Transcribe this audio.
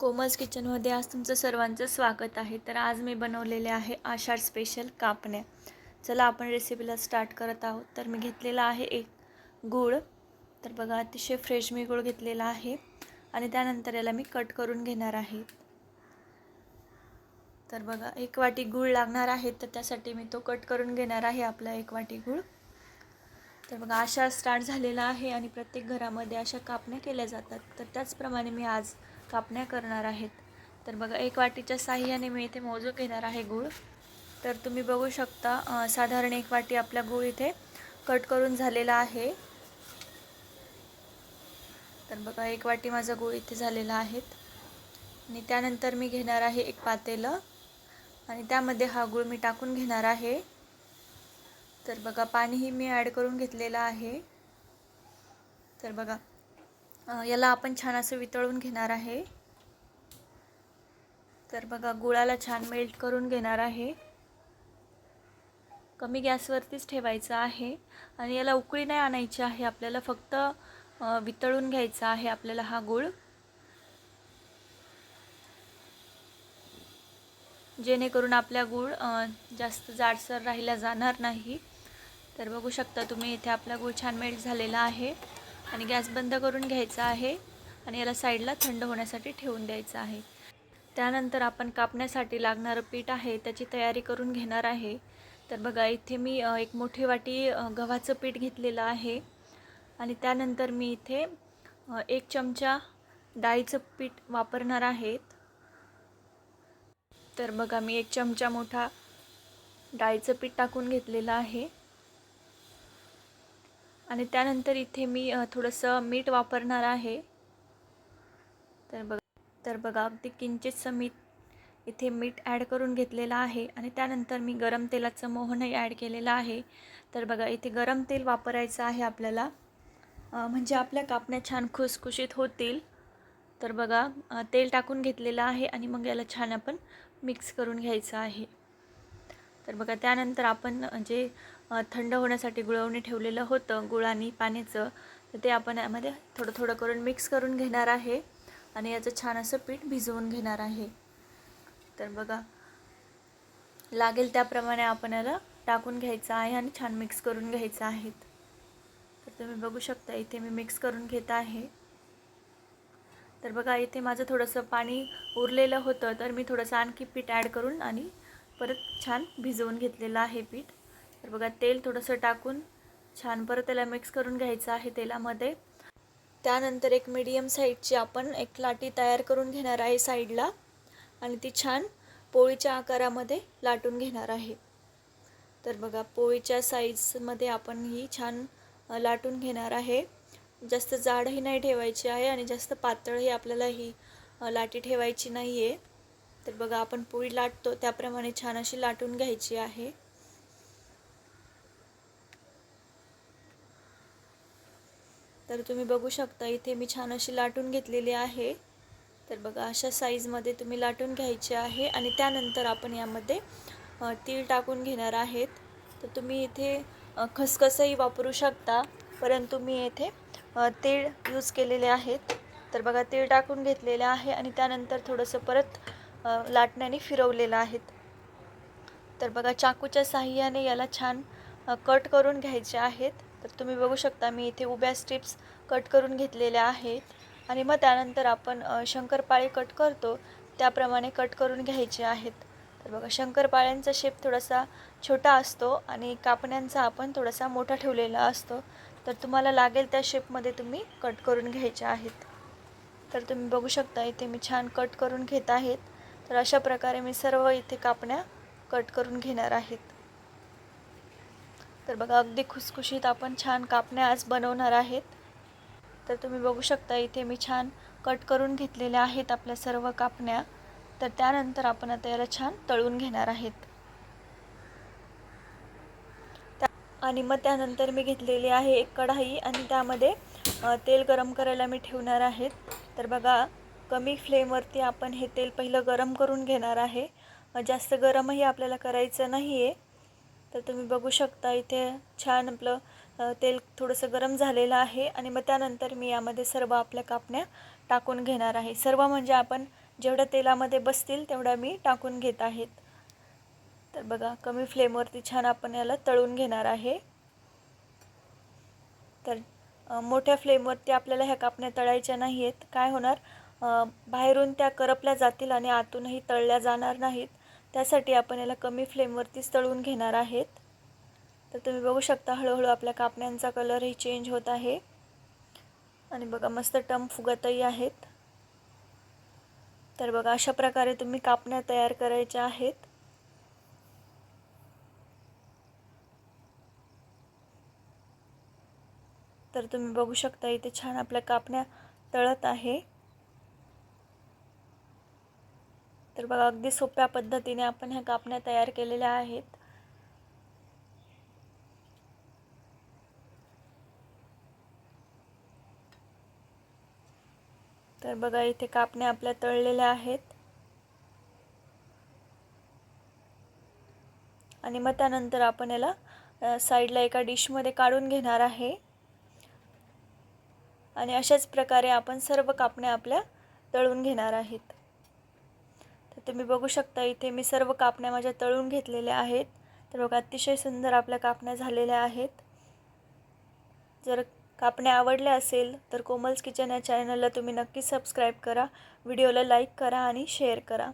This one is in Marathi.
कोमल्स किचनमध्ये आज तुमचं सर्वांचं स्वागत आहे. तर आज मी बनवलेले आहे आषाढ स्पेशल कापण्या. चला आपण रेसिपीला स्टार्ट करत आहोत. तर मी घेतलेला आहे एक गूळ. तर बघा अतिशय फ्रेश मी गूळ घेतलेला आहे. आणि त्यानंतर याला मी कट करून घेणार आहे. तर बघा एक वाटी गूळ लागणार आहे. तर त्यासाठी मी तो कट करून घेणार आहे आपला एक वाटी गूळ. तर बघा आषाढ स्टार्ट झालेला आहे आणि प्रत्येक घरामध्ये अशा कापण्या केल्या जातात. तर त्याचप्रमाणे मी आज कापण्या करणार आहेत. तर बघा एक वाटीच्या साह्याने मी इथे मोजून घेणार आहे गूळ. तर तुम्ही बघू शकता साधारण एक वाटी आपला गूळ इथे कट करून झालेला आहे. तर बघा एक वाटी माझा गूळ इथे झालेला आहे. आणि त्यानंतर मी घेणार आहे एक पातेलं. आणि त्यामध्ये हा गूळ मी टाकून घेणार आहे. तर बघा पाणीही मी ॲड करून घेतलेलं आहे. तर बघा याला आपण छान असं वितळून घेणार आहे. तर बघा गुळाला छान मेल्ट करून घेणार आहे. कमी गॅसवरतीच ठेवायचं आहे. आणि याला उकळी नाही आणायची आहे आपल्याला फक्त वितळून घ्यायचा आहे आपल्याला हा गूळ. जेणेकरून आपल्या गूळ जास्त जाडसर राहिला जाणार नाही. तर बघू शकता तुम्ही इथे आपला गूळ छान मेल्ट झालेला आहे. आणि गॅस बंद करून घ्यायचा आहे आणि याला साईडला थंड होण्यासाठी ठेवून द्यायचं आहे. त्यानंतर आपण कापण्यासाठी लागणारं पीठ आहे त्याची तयारी करून घेणार आहे. तर बघा इथे मी एक मोठी वाटी गव्हाचं पीठ घेतलेलं आहे. आणि त्यानंतर मी इथे एक चमचा डाळीचं पीठ वापरणार आहेत. तर बघा मी एक चमचा मोठा डाळीचं पीठ टाकून घेतलेलं आहे. आणि त्यानंतर इथे मी थोडंसं मीठ वापरणार आहे. तर बघा तर बघा अगदी किंचितसं मीठ इथे मीठ ॲड करून घेतलेलं आहे आणि त्यानंतर मी गरम तेलाचं मोहनही ॲड केलेलं आहे. तर बघा इथे गरम तेल वापरायचं आहे आपल्याला. म्हणजे आपल्या कापण्या छान खुसखुशीत होतील. तर बघा तेल टाकून घेतलेलं आहे आणि मग याला छान आपण मिक्स करून घ्यायचं आहे. तर बघा त्यानंतर आपण जे थंड होण्यासाठी गुळवणी ठेवलेलं होतं गुळानी पाण्याचं. तर ते आपण यामध्ये थोडं थोडं करून मिक्स करून घेणार आहे आणि याचं छान असं पीठ भिजवून घेणार आहे. तर बघा लागेल त्याप्रमाणे आपण याला टाकून घ्यायचं आहे आणि छान मिक्स करून घ्यायचं आहे. तर तुम्ही बघू शकता इथे मी मिक्स करून घेत आहे. तर बघा इथे माझं थोडंसं पाणी उरलेलं होतं तर मी थोडंसं आणखी पीठ ॲड करून आणि परत छान भिजवून घेतलेलं आहे पीठ. तर बघा तेल थोडंसं टाकून छान परत त्याला मिक्स करून घ्यायचं आहे तेलामध्ये. त्यानंतर एक मीडियम साईजची आपण एक लाटी तयार करून घेणार आहे साईडला आणि ती छान पोळीच्या आकारामध्ये लाटून घेणार आहे. तर बघा पोळीच्या साईजमध्ये आपण ही छान लाटून घेणार आहे. जास्त जाडही नाही ठेवायची आहे आणि जास्त पातळही आपल्याला ही लाटी ठेवायची नाही आहे तर बघा आपण पोळी लाटतो त्याप्रमाणे छान अशी लाटून घ्यायची आहे. तर तुम्ही बघू शकता इथे मी छान अशी लाटून घेतलेली आहे. तर बघा अशा साईजमध्ये तुम्ही लाटून घ्यायचे आहे आणि त्यानंतर आपण यामध्ये तीळ टाकून घेणार आहेत. तर तुम्ही इथे खसखसही वापरू शकता परंतु मी येथे तीळ यूज केलेले आहेत. तर बघा तीळ टाकून घेतलेले आहे आणि त्यानंतर थोडंसं परत लाटण्याने फिरवलेलं आहेत. तर बघा चाकूच्या साह्याने याला छान कट करून घ्यायचे आहेत. तर तुम्ही बघू शकता मी इथे उभ्या स्ट्रिप्स कट करून घेतलेल्या आहेत. आणि मग त्यानंतर आपण शंकरपाळी कट करतो. त्याप्रमाणे कट करून घ्यायचे आहेत. तर बघा शंकरपाळ्यांचा शेप थोडासा छोटा असतो आणि कापण्यांचा आपण थोडासा मोठा ठेवलेला असतो. तर तुम्हाला लागेल त्या शेपमध्ये तुम्ही कट करून घ्यायचे आहेत. तर तुम्ही बघू शकता इथे मी छान कट करून घेत आहेत. तर अशा प्रकारे मी सर्व इथे कापण्या कट करून घेणार आहेत. तर बघा अगदी खुसखुशीत आपण छान कापण्या आज बनवणार आहेत. तर तुम्ही बघू शकता इथे मी छान कट करून घेतलेल्या आहेत आपल्या सर्व कापण्या. तर त्यानंतर आपण आता याला छान तळून घेणार आहेत. त्या- आणि मग त्यानंतर मी घेतलेली आहे एक कढाई आणि त्यामध्ये तेल गरम करायला मी ठेवणार आहेत. तर बघा कमी फ्लेमवरती आपण हे तेल पहिलं गरम करून घेणार आहे. जास्त गरमही आपल्याला करायचं नाही आहे तर तुम्ही बघू शकता इथे छान आपलं तेल थोडंसं गरम झालेलं आहे आणि मग त्यानंतर मी यामध्ये सर्व आपल्या कापण्या टाकून घेणार आहे. सर्व म्हणजे आपण जेवढ्या तेलामध्ये बसतील तेवढ्या मी टाकून घेत आहेत. तर बघा कमी फ्लेमवरती छान आपण याला तळून घेणार आहे. तर मोठ्या फ्लेमवरती आपल्याला ह्या कापण्या तळायच्या नाही आहेत काय होणार? बाहेरून त्या करपल्या जातील आणि आतूनही तळल्या जाणार नाहीत. त्यासाठी आपण याला कमी फ्लेमवरतीच तळून घेणार आहेत. तर तुम्ही बघू शकता हळूहळू आपल्या कापण्यांचा कलरही चेंज होत आहे. आणि बघा मस्त टम फुगतही आहेत. तर बघा अशा प्रकारे तुम्ही कापण्या तयार करायच्या आहेत. तर तुम्ही बघू शकता इथे छान आपल्या कापण्या तळत आहे. तर बघा अगदी सोप्या पद्धतीने आपण ह्या कापण्या तयार केलेल्या आहेत. तर बघा इथे कापण्या आपल्या तळलेल्या आहेत. आणि मग त्यानंतर आपण याला साईडला एका डिशमध्ये काढून घेणार आहे. आणि अशाच प्रकारे आपण सर्व कापण्या आपल्या तळून घेणार आहेत. तुम्ही बघू शकता इथे मी सर्व कापण्या माझ्या तळून घेतलेल्या आहेत. तर बघा अतिशय सुंदर आपल्या कापण्या झालेल्या आहेत. जर कापण्या आवडल्या असेल तर कोमल्स किचन या चॅनलला तुम्ही नक्की सबस्क्राईब करा. व्हिडिओला लाईक करा आणि शेअर करा.